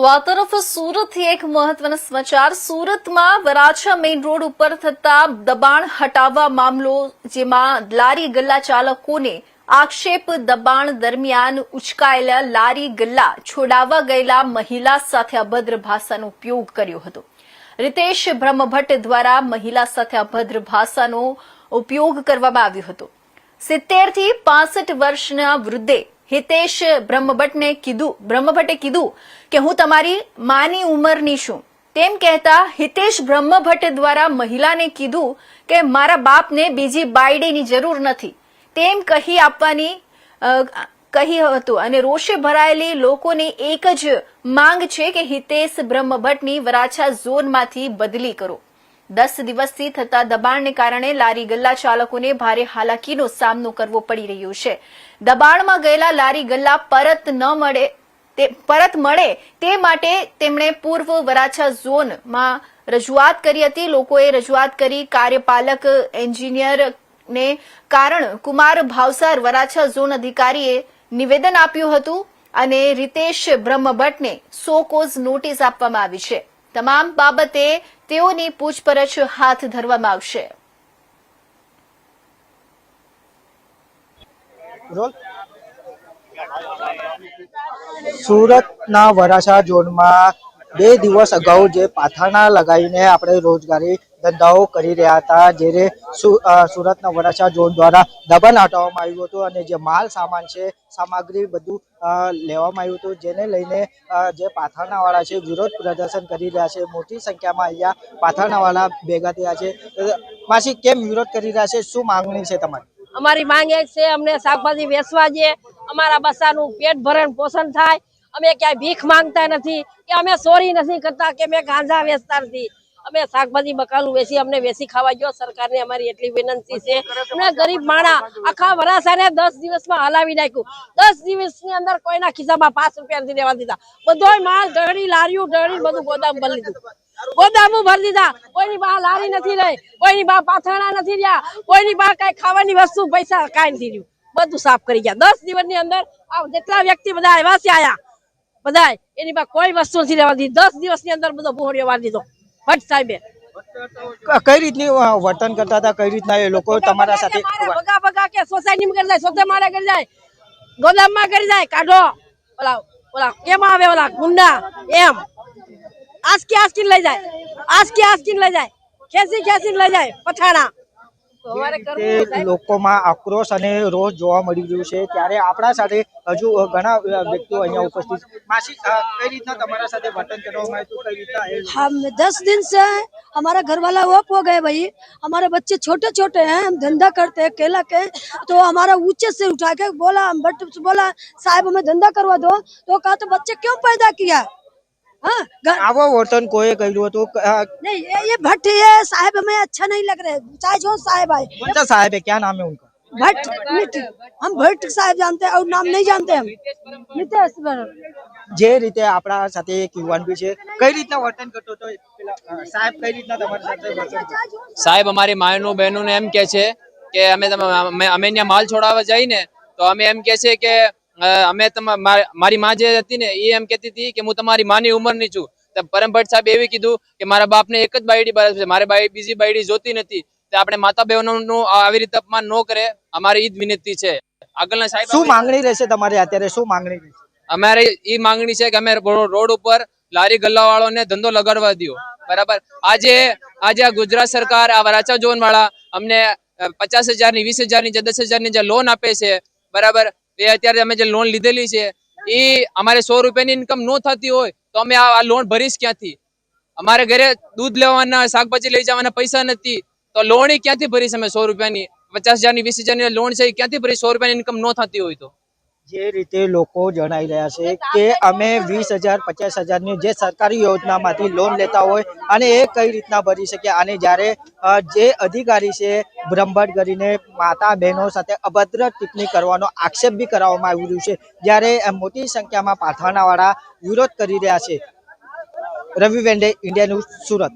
તો આ તરફ સુરતથી એક મહત્વના સમાચાર. સુરતમાં વરાછા મેઇન રોડ ઉપર થતા દબાણ હટાવવા મામલો, જેમાં લારી ગલ્લા ચાલકોને આક્ષેપ દબાણ દરમિયાન ઉચકાયેલા લારી ગલ્લા છોડાવવા ગયેલા મહિલા સાથે અભદ્ર ભાષાનો ઉપયોગ કર્યો હતો. રીતેશ બ્રહ્મભટ્ટ દ્વારા મહિલા સાથે અભદ્ર ભાષાનો ઉપયોગ કરવામાં આવ્યો હતો. સિત્તેરથી પાસઠ વર્ષના વૃદ્ધે હિતેશ બ્રહ્મભટ્ટને કીધું, બ્રહ્મભટ્ટે કીધું કે હું તમારી માની ઉંમરની છું. તેમ કહેતા હિતેશ બ્રહ્મભટ્ટ દ્વારા મહિલાને કીધું કે મારા બાપને બીજી બાયડીની જરૂર નથી. તેમ કહી આપવાની કહી હતું અને રોષે ભરાયેલી લોકોની એક જ માંગ છે કે હિતેશ બ્રહ્મભટ્ટની વરાછા ઝોનમાંથી બદલી કરો. દસ દિવસથી થતા દબાણને કારણે લારી ગલ્લા ચાલકોને ભારે હાલાકીનો સામનો કરવો પડી રહ્યો છે. દબાણમાં ગયેલા લારી ગલ્લા પરત ન મળે પરત મળે તે માટે તેમણે પૂર્વ વરાછા ઝોનમાં રજૂઆત કરી હતી. લોકોએ રજૂઆત કરી કાર્યપાલક એન્જિનિયરને કારણ કુમાર ભાવસાર વરાછા ઝોન અધિકારીએ નિવેદન આપ્યું હતું અને રીતેશ બ્રહ્મભટ્ટને સો કોઝ નોટિસ આપવામાં આવી છે. તમામ બાબતે તેઓની પૂછપરછ હાથ ધરવામાં આવશે. સુરતના વરાછા ઝોનમાં બે દિવસ અગાઉ જે પાથાણા લગાવીને આપણે રોજગારી ધંધાઓ કરી રહ્યા હતા જ્યારે સુરતના વરાછા ઝોન દ્વારા દબાણ હટાવવામાં આવ્યું હતું અને જે માલ સામાન છે, સામગ્રી બધું લેવામાં આવ્યું હતું, જેને લઈને જે પાથરણાવાળા છે, વિરોધ પ્રદર્શન કરી રહ્યા છે, મોટી સંખ્યામાં અહીંયા પાથરણાવાળા ભેગા થયા છે. માસી, કેમ વિરોધ કરી રહ્યા છે? શું માંગણી છે તમારી? અમારી માંગ એ છે, અમને શાકભાજી વેચવા જે અમારા બચ્ચાનું પેટ ભરણ પોષણ થાય, અમે ક્યાંય ભીખ માંગતા નથી, કે અમે ચોરી નથી કરતા, કે મેં ગાંજા વેચતા નથી. અમે શાકભાજી બકાલું વેચી અમને વેચી ખાવા જો સરકારને અમારી એટલી વિનંતી છે. અમને ગરીબ માણા આખા વરાસાને દસ દિવસમાં હલાવી નાખ્યું. દસ દિવસની અંદર કોઈના ખિસ્સામાં પાંચ રૂપિયા નથી લેવા દીધા. બધો માલ ઢળી લારીઓ ઢળી બધું ગોદામ ભરી લીધું. ગોદામો ભરી દીધા. કોઈની બા લારી નથી રહી કોઈની બા પાથરણા નથી રહ્યા કોઈની બા કઈ ખાવાની વસ્તુ પૈસા કાંઈ નથી રહ્યું. બધું સાફ કરી ગયા. દસ દિવસની અંદર આ જેટલા વ્યક્તિ બધા આવ્યા છે આયા બધા એની બા કોઈ વસ્તુ નથી રહેવા દીધી. દસ દિવસની અંદર બધો બોહરીઓ વાળી દીધો. ભટ્ટ સાહેબે. કઈ રીતની વર્તન કરતા હતા કઈ રીતના એ લોકો તમારા સાથે ભગા ભગા કે સોસાયટીમાં કરી જાય સોતે મારે કરી જાય ગોદામમાં કરી જાય કાઢો. ઓલા ઓલા કેમ આવે ઓલા ગુંડા એમ. આસકી આસકી લઈ જાય આસકી આસકી લઈ જાય ખેંચી ખેંચી લઈ જાય પઠાણા લોકોમાં આક્રોશ અને રોષ જોવા મળી રહ્યું છે ત્યારે આપણા સાથે હજુ અ, ઘણા અ, વ્યક્તિઓ અહીંયા ઉપસ્થિત છે. માસી અ, કઈ રીતના તમારા સાથે વર્તન કરવામાં આવ્યું કઈ રીતના એ લોકો- हम दस दिन से हमारा घर वाला ऑफ हो गए भाई हमारे बच्चे छोटे छोटे हैं हम धंधा करते हैं केला के तो हमारा ऊंचे से उठा के बोला हम बट बोला साहब हमें धंधा करवा दो तो कहा तो बच्चे क्यों पैदा किया हाँ घर- આવો વર્તન કોઈએ કર્યું હતું ક- અ, नहीं ये ये भट्ट ये साहब हमें अच्छा नहीं लग रहे चाहे जो साहब आए कौन सा साहब है क्या नाम है उनका भट्ट मिट हम भट्ट साहब जानते हैं और नाम नहीं जानते हम नितेश भट्ट। જે રીતે આપણા સાથે એક યુવાન બી છે કઈ રીતના વર્તન કરતો હતો પેલા, અ, સાહેબ કઈ રીતના તમારી સાથે વર્તન કરતો? સાહેબ અમારી માયનું બહેનોને એમ કે છે કે અમે તમે અમે અમે ત્યાં માલ છોડાવવા જઈને તો અમે એમ કે છે કે અ, અમે મારી માં જે હતી ને એ એમ કહેતી હતી કે હું તમારી માની ઉંમરની છું. પરમ ભટ્ટ સાહેબ એવી કીધું કે મારા બાપને એક જ બાયડી બરાબર છે મારે બીજી બાયડી જોતી નથી. તો આપણે માતા બહેનોનું આવી રીતે અપમાન ન કરે. અમારી ઈદ વિનંતી છે. આગળના સાહેબ શું માંગણી રહેશે તમારી અત્યારે? શું માંગણી રહેશે? અમારે એ માંગણી છે કે અમે રોડ ઉપર લારી ગલ્લા વાળોને ધંધો લગાડવા દો બરાબર? આજે આજે આ ગુજરાત સરકાર આ વરાછા ઝોન વાળા અમને પચાસ હજારની વીસ હજારની જે દસ હજારની જે લોન આપે છે બરાબર? એ અત્યારે અમે જે લોન લીધેલી છે, એ અમારે સો રૂપિયાની ઇન્કમ ન થતી હોય, તો અમે આ લોન ભરીશ ક્યાંથી? અમારે ઘરે દૂધ લેવાના, શાકભાજી લઈ જવાના પૈસા નથી, તો લોન ક્યાંથી ભરીશ અમે સો રૂપિયાની? પચાસ હજારની, વીસ હજારની લોન છે એ ક્યાંથી ભરીશ? સો રૂપિયાની ઇન્કમ ન થતી હોય તો. જે રીતે લોકો જણાઈ રહ્યા છે કે અમે વીસ હજાર પચાસ હજારની જે સરકારી યોજનામાંથી લોન લેતા હોય અને એ કઈ રીતના ભરી શકે અને જ્યારે જે અધિકારી છે બ્રહ્મભટ કરીને માતા બહેનો સાથે અભદ્ર ટિપ્પણી કરવાનો આક્ષેપ બી કરવામાં આવી રહ્યું છે જ્યારે મોટી સંખ્યામાં પાથાણાવાળા વિરોધ કરી રહ્યા છે. Ravi Vende India news Surat.